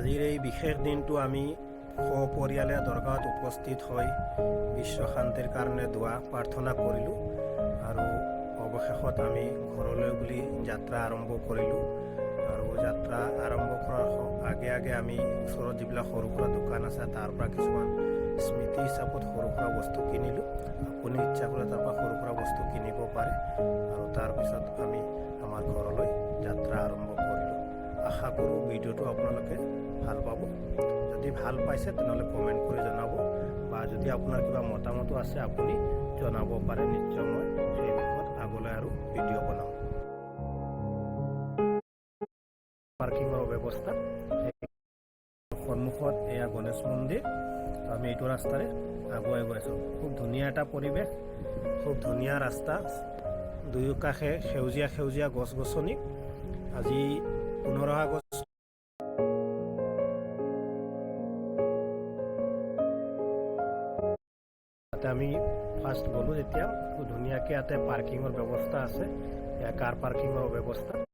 আজিৰ এই বিশেষ দিনটো আমি সপৰিয়ালে দৰগাহত উপস্থিত হৈ বিশ্ব শান্তিৰ কাৰণে দোৱা, প্ৰাৰ্থনা কৰিলোঁ আৰু অৱশেষত আমি ঘৰলৈ বুলি যাত্ৰা আৰম্ভ কৰিলোঁ আৰু যাত্ৰা আৰম্ভ কৰাৰ আগে আগে আমি ওচৰত যিবিলাক সৰু সুৰা দোকান আছে তাৰ পৰা কিছুমান স্মৃতি হিচাপত সৰু সুৰা বস্তু কিনিলোঁ। আপুনি ইচ্ছা কৰিলে তাৰ পৰা সৰু সুৰা বস্তু কিনিব পাৰে আৰু তাৰপিছত আমি আশা কৰোঁ ভিডিঅ'টো আপোনালোকে ভালো পাব। যদি ভালো পাইছে, তেনেহ'লে কমেণ্ট কৰি জনাব। বা যদি আপোনাৰ কিবা মতামতো আছে, আপুনি জনাব পাৰে। নিশ্চয় মই সেই বিষয়ত আগলৈ আৰু ভিডিঅ' বনাম। পাৰ্কিঙৰ ব্যৱস্থা। সন্মুখত এয়া গণেশ মন্দিৰ। আমি এইটো ৰাস্তাৰে আগুৱাই গৈ আছোঁ। খুব ধুনীয়া এটা পৰিৱেশ। খুব ধুনীয়া ৰাস্তা। দুয়ো কাষে সেউজীয়া সেউজীয়া গছ গছনি আজি পোন্ধৰ আগষ্ট তাতে আমি ফাৰ্ষ্ট গ'লোঁ যেতিয়া। ধুনিয়াকে ইয়াতে পাৰ্কিঙৰ ব্যৱস্থা আছে। কাৰ পাৰ্কিঙৰ ব্যৱস্থা।